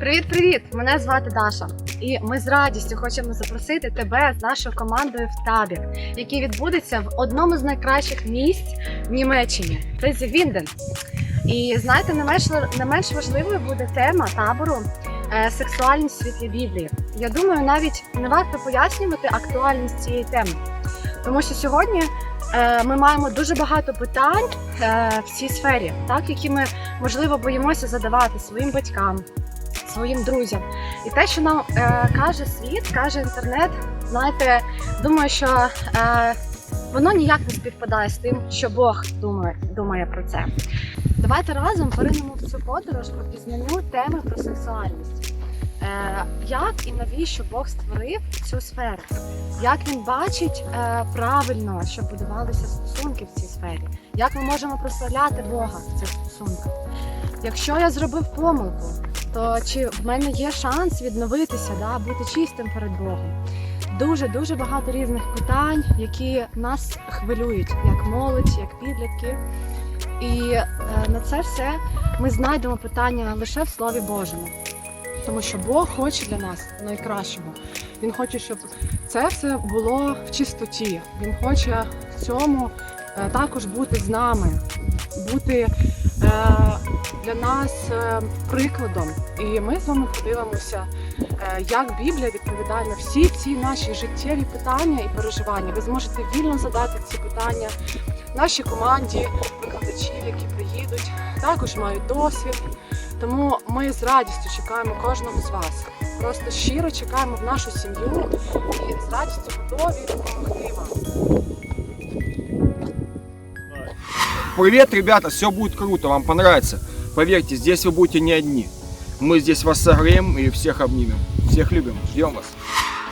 Привіт-привіт! Мене звати Даша, і ми з радістю хочемо запросити тебе з нашою командою в табір, який відбудеться в одному з найкращих місць в Німеччині. Це Вінден. І знаєте, не менш не менш важливою буде тема табору е, сексуальність світлі Біблії. Я думаю, навіть не варто пояснювати актуальність цієї теми, тому що сьогодні е, ми маємо дуже багато питань е, в цій сфері, так які ми можливо боїмося задавати своїм батькам, своїм друзям. І те, що нам е, каже світ, каже інтернет, знаєте, думаю, що е, воно ніяк не співпадає з тим, що Бог думає, думає про це. Давайте разом поринемо в цю подорож по пізнанню теми про сексуальність. Е, як і навіщо Бог створив цю сферу? Як він бачить е, правильно, щоб будувалися стосунки в цій сфері? Як ми можемо прославляти Бога в цих стосунках? Якщо я зробив помилку, то чи в мене є шанс відновитися, да, бути чистим перед Богом? Дуже дуже багато різних питань, які нас хвилюють, як молодь, як підлітки. І е, на це все ми знайдемо питання лише в Слові Божому. Тому що Бог хоче для нас найкращого. Він хоче, щоб це все було в чистоті. Він хоче в цьому е, також бути з нами, бути для нас е, прикладом. І ми з вами подивимося, е, як Біблія відповідає на всі ці наші життєві питання і переживання. Ви зможете вільно задати ці питання нашій команді, викладачів, які приїдуть, також мають досвід. Тому ми з радістю чекаємо кожного з вас. Просто щиро чекаємо в нашу сім'ю і з радістю готові Привет, ребята, все будет круто, вам понравится. Поверьте, здесь вы будете не одни. Мы здесь вас согреем и всех обнимем. Всех любим, ждем вас.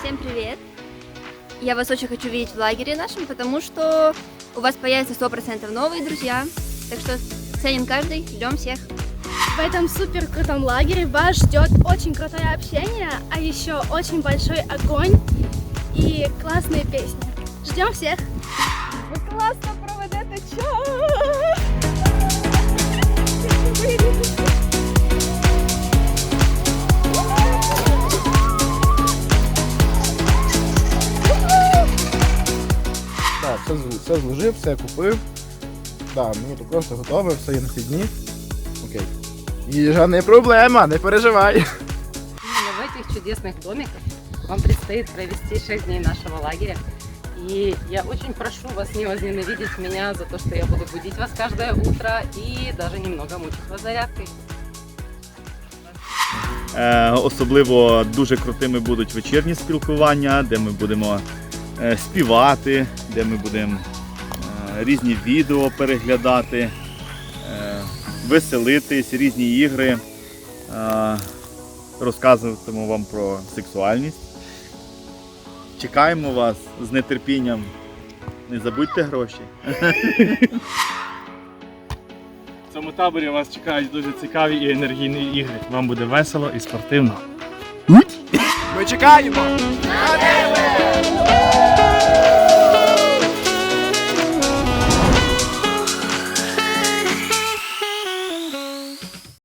Всем привет! Я вас очень хочу видеть в лагере нашем, потому что у вас появится 100% новые друзья. Так что ценим каждый, ждем всех. В этом супер крутом лагере вас ждет очень крутое общение, а еще очень большой огонь и классные песни. Ждем всех! Вы классно Так, все, все зложив, все купив. Да, мені тут просто готове, все є на ці дні. Окей. Їжа не проблема, не переживай. Именно в этих чудесных домиках вам предстоит провести 6 дней нашего лагеря. И я очень прошу вас не возненавидеть меня за то, что я буду будить вас каждое утро и даже немного мучить вас зарядкой. Е, Особливо дуже крутими будуть вечірні спілкування, де ми будемо е, співати, де ми будемо е, різні відео переглядати, веселитись, різні ігри. Е, Розказуватимемо вам про сексуальність. Чекаємо вас з нетерпінням. Не забудьте гроші. В цьому таборі вас чекають дуже цікаві і енергійні ігри. Вам буде весело і спортивно. Ми чекаємо! Всех!